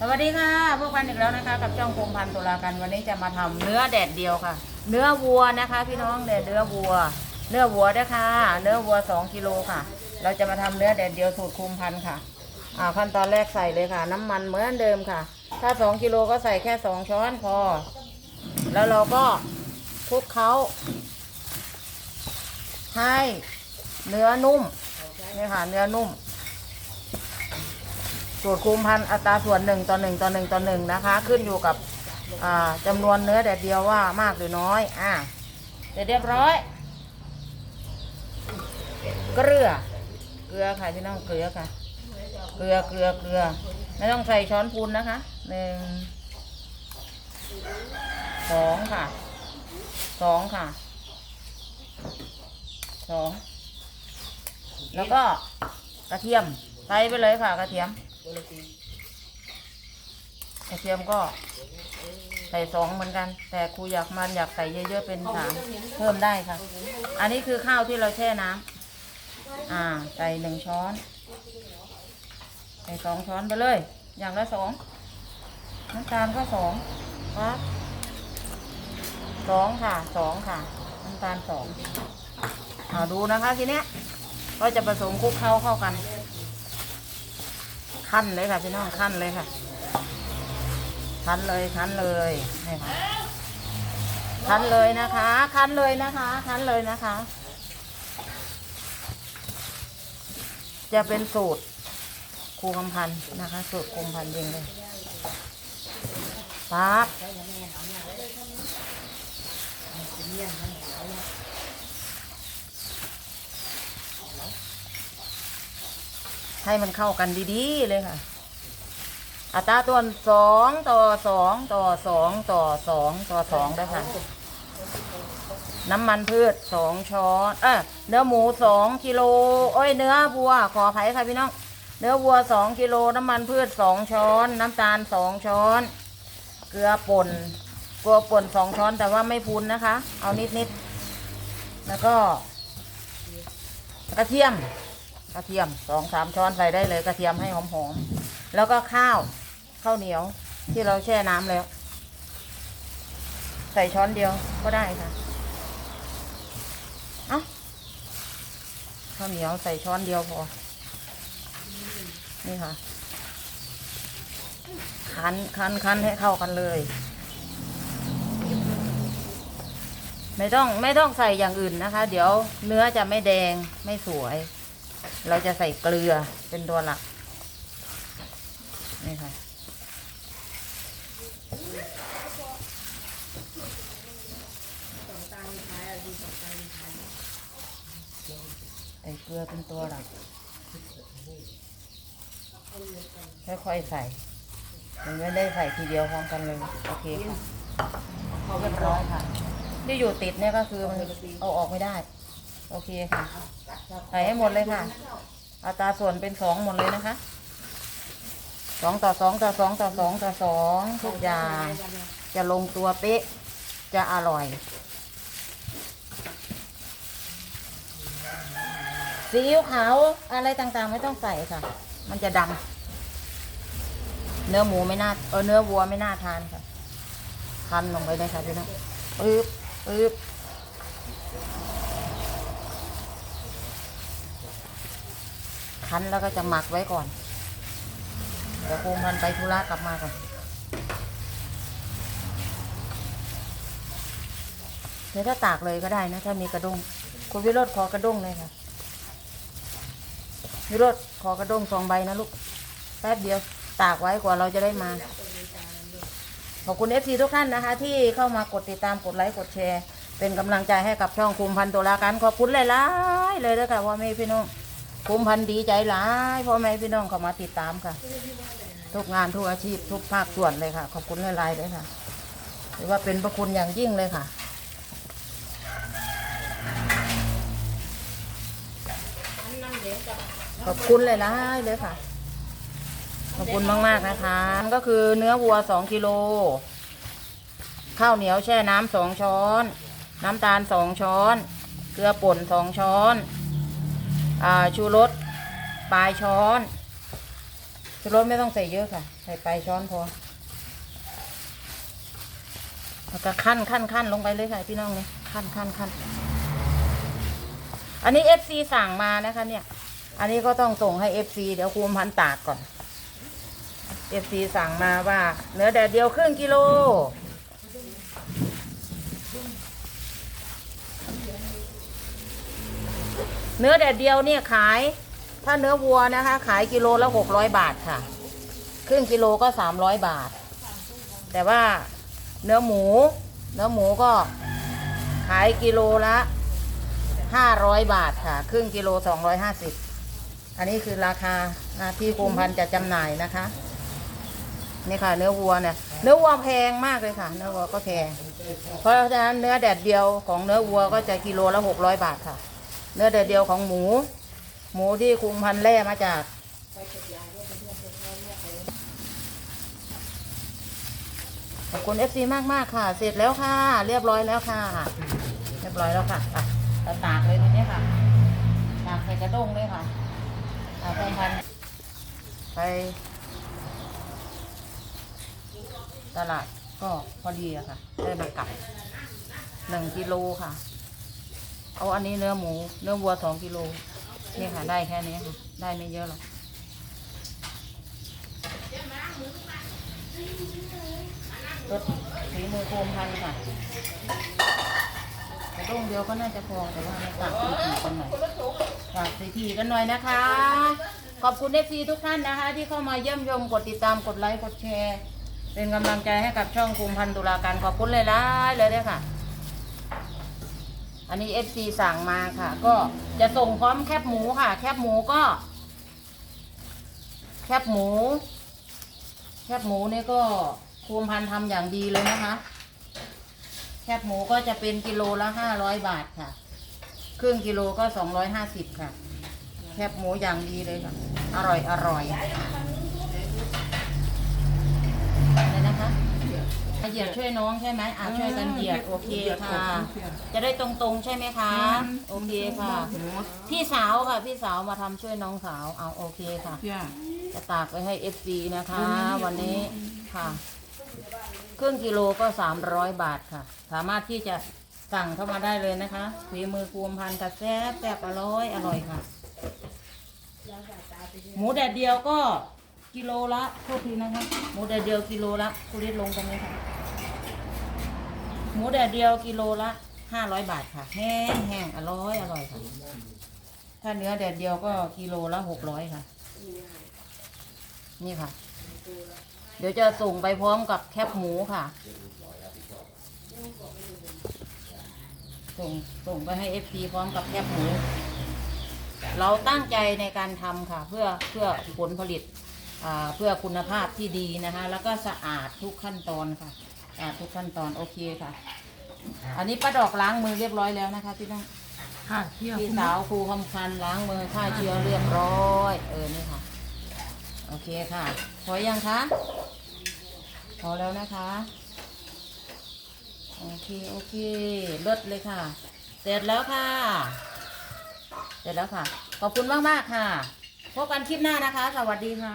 สวัสดีค่ะพวกกันอีกแล้วนะคะ กับช่องคมพันตุลากันวันนี้จะมาทำเนื้อแดดเดียวค่ะ เนื้อวัวนะคะ พี่น้องเนื้อเนื้อวัว เนื้อวัวนะคะเนื้อวัวสองกิโลค่ะ เราจะมาทำเนื้อแดดเดียวสูตรคุมพันค่ะอ่าขั้นตอนแรกใส่เลยค่ะ น้ำมันเหมือนเดิมค่ะ ถ้าสองกิโลก็ใส่แค่สองช้อนพอ แล้วเราก็คลุกเขาให้เนื้อนุ่มนี่ค่ะ เนื้อนุ่ม สูตรคุมพันอัตราส่วนหนึ่งต่อหนึ่งต่อหนึ่งต่อหนึ่งนะคะ ขึ้นอยู่กับอ่าจำนวนเนื้อแดดเดียวว่ามากหรือน้อยอ่าเสร็จเรียบร้อย เกลือ เกลือค่ะพี่น้องเกลือค่ะ เกลือเกลือเกลือ ไม่ต้องใส่ช้อนพูนนะคะหนึ่งสองค่ะสองค่ะสองแล้วก็กระเทียมใส่ไปเลยค่ะกระเทียม กระเทียมก็ใส่สองเหมือนกัน แต่ครูอยากมันอยากใส่เยอะๆเป็นสามเพิ่มได้ค่ะ อันนี้คือข้าวที่เราแช่น้ำอ่า ใส่หนึ่งช้อน ใส่สองช้อนไปเลย อย่างละสองน้ำตาลก็สองครับสองค่ะสองค่ะน้ำตาลสองเอาดูนะคะทีเนี้ยก็จะผสมคลุกเข้าเข้ากัน ขั้นเลยค่ะพี่น้องขั้นเลยค่ะคั้นเลยคั้นเลยนี่ค่ะคั้นเลยนะคะคั้นเลยนะคะคั้นเลยนะคะ จะเป็นสูตรครูคำพันนะคะ สูตรครูคำพันยิงเลยปั๊บ ให้มันเข้ากันดีๆเลยค่ะ อัตราตัวสองต่อสองต่อสองต่อสองต่อสองได้ค่ะ น้ำมันพืชสองช้อนเออเนื้อหมูสองกิโลเอ้ยเนื้อวัว ขออภัยค่ะพี่น้องเนื้อวัวสองกิโลน้ำมันพืชสองช้อน น้ำตาลสองช้อน เกลือป่นเกลือป่นสองช้อนแต่ว่าไม่พูนนะคะ เอานิดนิดๆแล้วก็กระเทียม ระเทียมสองสามช้อนใส่ได้เลยกระเทียมให้หอมๆแล้วก็ข้าวข้าวเหนียวที่เราแช่น้ำแล้ว ใส่ช้อนเดียวก็ได้ค่ะเอ้าข้าวเหนียวใส่ช้อนเดียวพอ นี่ค่ะ คั้นคั้นคั้นให้เข้ากันเลย ไม่ต้องไม่ต้องใส่อย่างอื่นนะคะ เดี๋ยวเนื้อจะไม่แดงไม่สวย เราจะใส่เกลือเป็นตัวหลัก นี่ค่ะ ใส่เกลือเป็นตัวหลัก ค่อยๆใส่ถึงไม่ได้ใส่ทีเดียวพร้อมกันเลย โอเคค่ะเรียบร้อยค่ะ ที่อยู่ติดเนี่ยก็คือมันเอาออกไม่ได้ โอเคค่ะใส่ให้หมดเลยค่ะอัตราส่วนเป็นสองหมดเลยนะคะสองต่อสองต่อสองต่อสองต่อสองทุกอย่างจะลงตัวเป๊ะ จะอร่อย ซีอิ๊วขาวอะไรต่างๆ ไม่ต้องใส่ค่ะ มันจะดำเนื้อหมูไม่น่าเออเนื้อวัวไม่น่าทานค่ะคันลงไปเลยค่ะพี่น้องปึ๊บปึ๊บ คั้นแล้วก็จะหมักไว้ก่อน เดี๋ยวคงมันไปธุระกลับมาก่อนเดี๋ยวถ้าตากเลยก็ได้นะ ถ้ามีกระด้งคุณวิโรธขอกระด้งเลยค่ะวิโรธขอกระด้งสองใบนะลูก แป๊บเดียว ตากไว้กว่าเราจะได้มา ขอบคุณเอฟซีทุกท่านนะคะ ที่เข้ามากดติดตามกดไลค์กดแชร์ เป็นกำลังใจให้กับช่องคุมพันตุลาการขอบคุณหลายๆเลยด้อค่ะพ่อแม่พี่น้อง คุมพันดีใจหลายพ่อแม่พี่น้องเข้ามาติดตามค่ะ ทุกงานทุกอาชีพทุกภาคส่วนเลยค่ะ ขอบคุณหลายๆเลยค่ะถือว่าเป็นพระคุณอย่างยิ่งเลยค่ะขอบคุณหลายๆเลยค่ะ ขอบคุณมากๆนะคะ ก็คือเนื้อวัวสองกิโล ข้าวเหนียวแช่น้ำสองช้อน น้ำตาลสองช้อน เกลือป่นสองช้อน ชูรสปลายช้อน ชูรสไม่ต้องใส่เยอะค่ะ ใส่ไปช้อนพอแล้วก็ขั้นขั้นขั้นลงไปเลยค่ะพี่น้องเนี่ยขั้นขั้นขั้นอันนี้เอฟซีสั่งมานะคะเนี่ย อันนี้ก็ต้องส่งให้เอฟซีเดี๋ยวครูมพันตากก่อนเอฟซีสั่งมาว่าเนื้อแดดเดียวครึ่งกิโล เนื้อแดดเดียวเนี่ยขาย ถ้าเนื้อวัวนะคะ ขายกิโลละหกร้อยบาทค่ะครึ่งกิโลก็สามร้อยบาท แต่ว่าเนื้อหมู เนื้อหมูก็ขายกิโลละห้าร้อยบาทค่ะ ครึ่งกิโลสองร้อยห้าสิบอันนี้คือราคาที่กรมพันธุ์จะจำหน่ายนะคะนี่ค่ะเนื้อวัวเนี่ยเนื้อวัวแพงมากเลยค่ะ เนื้อวัวก็แพงเพราะฉะนั้นเนื้อแดดเดียวของเนื้อวัวก็จะกิโลละหกร้อยบาทค่ะ เนื้อแดดเดียวของหมู หมูที่คุมพันแร่มาจากขอบคุณเอฟซีมากมากๆค่ะ เสร็จแล้วค่ะ เรียบร้อยแล้วค่ะ เรียบร้อยแล้วค่ะอะตากเลยทีนี้ค่ะตากใส่กระด้งเลยค่ะตากคุมพันไปตลาดก็พอดีอะค่ะ ได้มากลับหนึ่งกิโลค่ะ เอาอันนี้เนื้อหมู เนื้อวัวสองกิโลนี่ค่ะได้แค่นี้ค่ะได้ไม่เยอะหรอกรสสีมือโคมพันค่ะกระด้งเดียวก็น่าจะพอแต่ว่าตักสีทีกันหน่อยตักสีทีกันหน่อยนะคะ ขอบคุณเอฟซีทุกท่านนะคะ ที่เข้ามาเยี่ยมชมกดติดตามกดไลค์กดแชร์ เป็นกำลังใจให้กับช่องคุมพันตุลาการขอบคุณเลยล่เลยเลยค่ะ อันนี้ FC สั่งมาค่ะ ก็จะส่งพร้อมแคบหมูค่ะ แคบหมูก็ แคบหมู แคบหมูนี่ก็คุมพันธ์ทำอย่างดีเลยนะคะ แคบหมูก็จะเป็นกิโลละห้าร้อยบาทค่ะ ครึ่งกิโลก็สองร้อยห้าสิบค่ะ แคบหมูอย่างดีเลยค่ะ อร่อยอร่อยอะไรนะคะ เหยียดช่วยน้องใช่ไหมอะช่วยกันเหยียดโอเคค่ะ จะได้ตรงๆใช่ไหมคะ โอเคค่ะ พี่สาวค่ะ พี่สาวมาทำช่วยน้องสาวเอาโอเคค่ะ จ้าจะตากไปให้ FC นะคะ วันนี้ค่ะ ครึ่งกิโลก็สามร้อยบาทค่ะ สามารถที่จะสั่งเข้ามาได้เลยนะคะฝีมือครูมพันธุ์กับแซ่บแซ่บอร่อยอร่อยค่ะ หมูแดดเดียวก็กิโลละโทษทีนะคะ หมูแดดเดียวกิโลละคุณริดลงตรงนี้ค่ะ หมูแดดเดียวกิโลละห้าร้อยบาทค่ะ แห้งแห้งอร่อยอร่อยค่ะ ถ้าเนื้อแดดเดียวก็กิโลละหกร้อยค่ะ นี่ค่ะ เดี๋ยวจะส่งไปพร้อมกับแคบหมูค่ะ ส่งส่งไปให้เอฟซีพร้อมกับแคบหมู เราตั้งใจในการทำค่ะ เพื่อเพื่อผลผลิตเพื่อคุณภาพที่ดีนะคะ แล้วก็สะอาดทุกขั้นตอนค่ะ อาดทุกขั้นตอนโอเคค่ะ อันนี้ป้าดอกล้างมือเรียบร้อยแล้วนะคะพี่น้องค่ะเที่ยวพี่สาวครูคำพันธ์ล้างมือฆ่าเชื้อเรียบร้อย เออนี่ค่ะ โอเคค่ะ พอยังคะพอแล้วนะคะ โอเคโอเคเลิศเลยค่ะ เสร็จแล้วค่ะ เสร็จแล้วค่ะ ขอบคุณมากๆค่ะ พบกันคลิปหน้านะคะ สวัสดีค่ะ